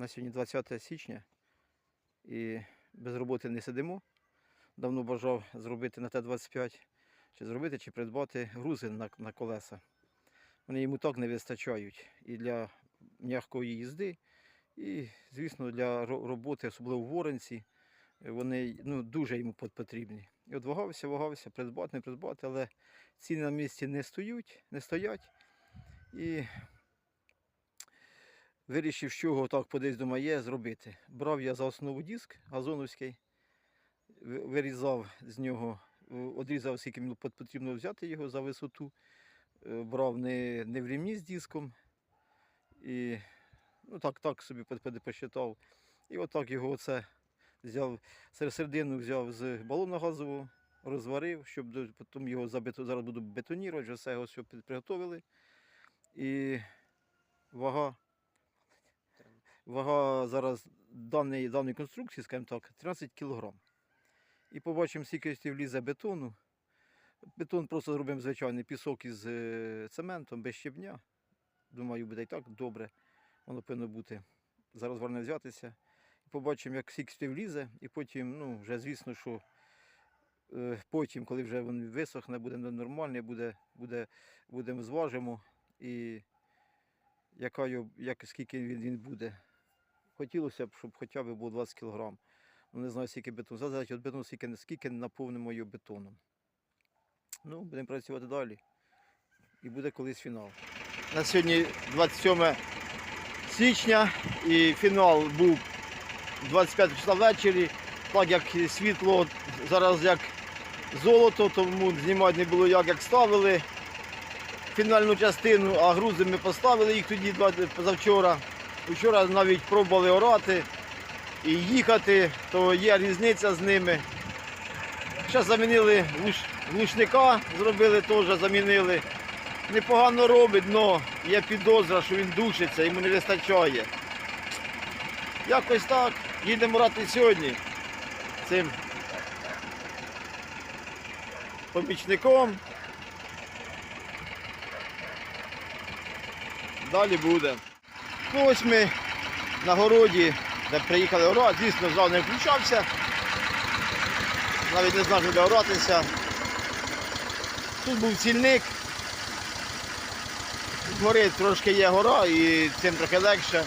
На сьогодні 20 січня і без роботи не сидимо. Давно бажав зробити на Т-25, чи зробити, чи придбати грузи на, на колеса. Вони йому так не вистачають і для м'якої їзди, і, звісно, для роботи, особливо в Воронці, вони ну, дуже йому потрібні. І от вагався, вагався, придбати, не придбати, але ціни на місці не стоять, не стоять. І вирішив, що його так подесь до моє зробити. Брав я за основу диск газоновський, вирізав з нього, одрізав, скільки мені потрібно взяти його за висоту. Е, Брав не, не в рівні з диском. І ну, так, так собі посчитав. І отак його оце взяв, середину взяв з балона газового, розварив, щоб потім його забито, зараз буду бетонірувати, вже все його все під- приготовили. І вага Вага зараз даної, даної конструкції, скажімо так, 13 кг. І побачимо, скільки влізе бетону. Бетон просто зробимо звичайний пісок із е, цементом, без щебня. Думаю, буде і так добре. Воно повинно бути. Зараз варне взятися. І побачимо, як скільки влізе. І потім, ну, вже звісно, що е, потім, коли вже він висохне, буде нормальний, буде, буде, будемо зважимо. І яка як, скільки він, він буде. Хотілося б, щоб хоча б було 20 кг. Ну, не знаю, скільки бетону. Залежить від бетону, скільки, скільки наповнимо його бетоном. Ну, будемо працювати далі. І буде колись фінал. На сьогодні 27 січня і фінал був 25 числа ввечері. Так як світло зараз як золото, тому знімати не було як, як ставили фінальну частину, а грузи ми поставили їх тоді позавчора. Вчора навіть пробували орати і їхати, то є різниця з ними. Зараз замінили глуш- глушника, зробили теж, замінили. Непогано робить, але є підозра, що він душиться, йому не вистачає. Якось так. Їдемо орати сьогодні цим помічником. Далі буде. Ось ми на городі, де приїхали орати, звісно, зал не включався. Навіть не знав, де оратися. Тут був цільник. Гори трошки є гора і цим трохи легше.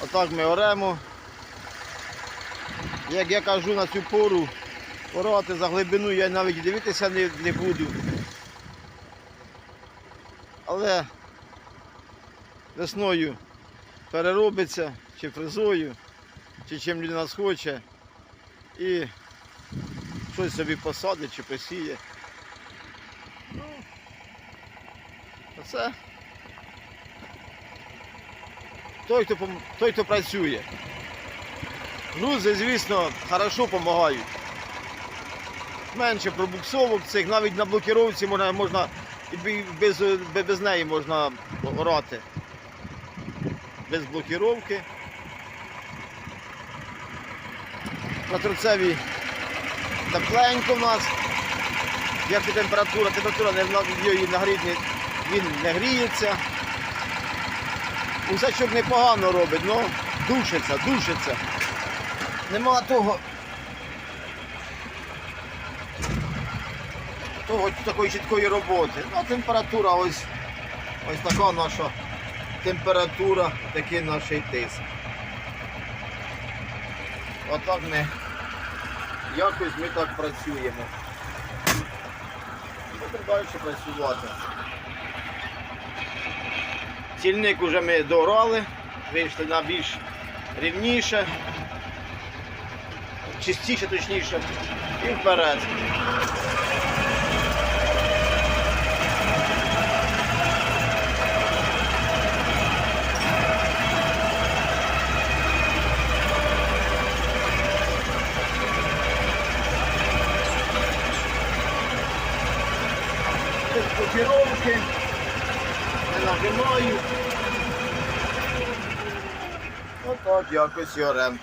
Отак ми оремо. Як я кажу на цю пору, орати за глибину я навіть дивитися не, не буду. Але весною переробиться, чи фрезою, чи чим людина схоче, і щось собі посадить чи посіє. Ну, оце той, хто, той, хто працює. Грузи, звісно, хорошо допомагають. Менше пробуксовок цих, навіть на блокіровці можна, можна і без, без неї можна орати без блокіровки. На тепленько в нас. Як і температура, температура її нагріти, він не гріється. Усачок непогано робить, але душиться, душиться. Нема того. Того такої чіткої роботи. Ну, температура ось, ось така наша температура, такий наш тиск. Отак ми якось ми так працюємо. Будемо далі працювати. Цільник уже ми дорали, вийшли на більш рівніше, чистіше, точніше, і вперед. без блокировки, не нажимаю. Отак якось орем.